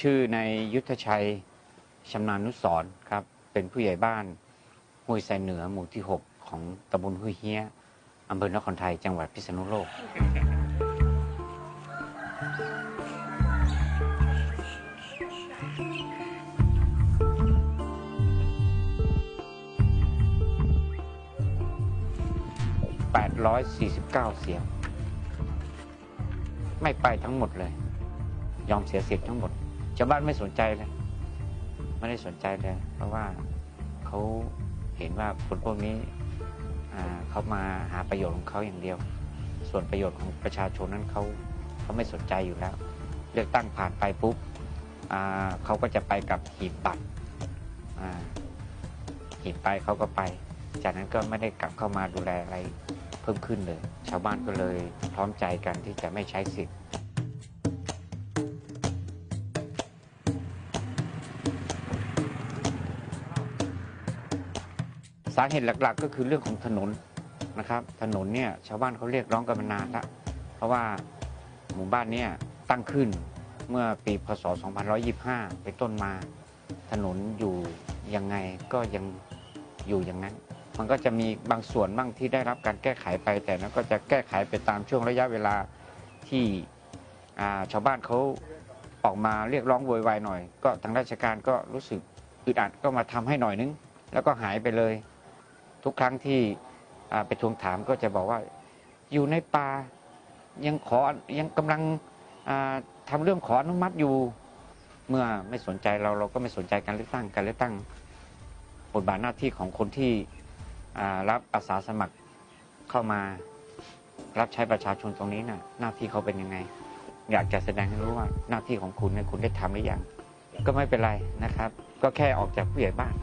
ชื่อในยุทธชัยชำนาญนุสรณ์ครับ เป็นผู้ใหญ่บ้านห้วยไซเหนือหมู่ที่ 6 ของตำบลห้วยเฮียอำเภอนครไทยจังหวัดพิษณุโลก 849 เสียง ไม่ไปทั้งหมดเลย ยอมเสียเสิทธิ์ทั้งหมด ชาวบ้านไม่สนใจเลยไม่ได้สนใจเลยเพราะว่าเขาเห็นว่าคนพวกนี้เขามาหาประโยชน์ของเขาอย่างเดียว ส่วนประโยชน์ของประชาชนนั้นเขาเขาไม่สนใจอยู่แล้ว เลือกตั้งผ่านไปปุ๊บเขาก็จะไปกับหีบบัตรหีบไปเขาก็ไป จากนั้นก็ไม่ได้กลับเข้ามาดูแลอะไรเพิ่มขึ้นเลย ชาวบ้านก็เลยพร้อมใจกันที่จะไม่ใช้สิทธิ์ สาเหตุหลัก ๆ ก็คือเรื่องของถนนนะครับ ถนนเนี่ยชาวบ้านเขาเรียกร้องกันมานานละเพราะว่าหมู่บ้านเนี่ยตั้งขึ้นเมื่อปีพศ2525เป็นต้นมา ถนนอยู่ยังไงก็ยังอยู่อย่างนั้น มันก็จะมีบางส่วนบ้างที่ได้รับการแก้ไขไป แต่นั้นก็จะแก้ไขไปตามช่วงระยะเวลาที่าชาวบ้านเขาออกมาเรียกร้องโวยวายหน่อย ก็ทางราชการก็รู้สึกอึดอัดก็มาทำให้หน่อยนึง แล้วก็หายไปเลย ทุกครั้งที่ไปทวงถามก็จะบอกว่า อยู่ในป่ายังขอยังกำลังอ่าทำเรื่องขออนุมัติอยู่ เมื่อไม่สนใจเราเราก็ไม่สนใจการเลือกตั้งการเลือกตั้งบทบาทหน้าที่ของคนที่รับอาสาสมัครเข้ามารับใช้ประชาชนตรงนี้น่ะ หน้าที่เขาเป็นยังไง อยากจะแสดงให้รู้ว่าหน้าที่ของคุณเนี่ยคุณได้ทำหรือยังก็ไม่เป็นไรนะครับ ก็แค่ออกจากผู้ใหญ่บ้าน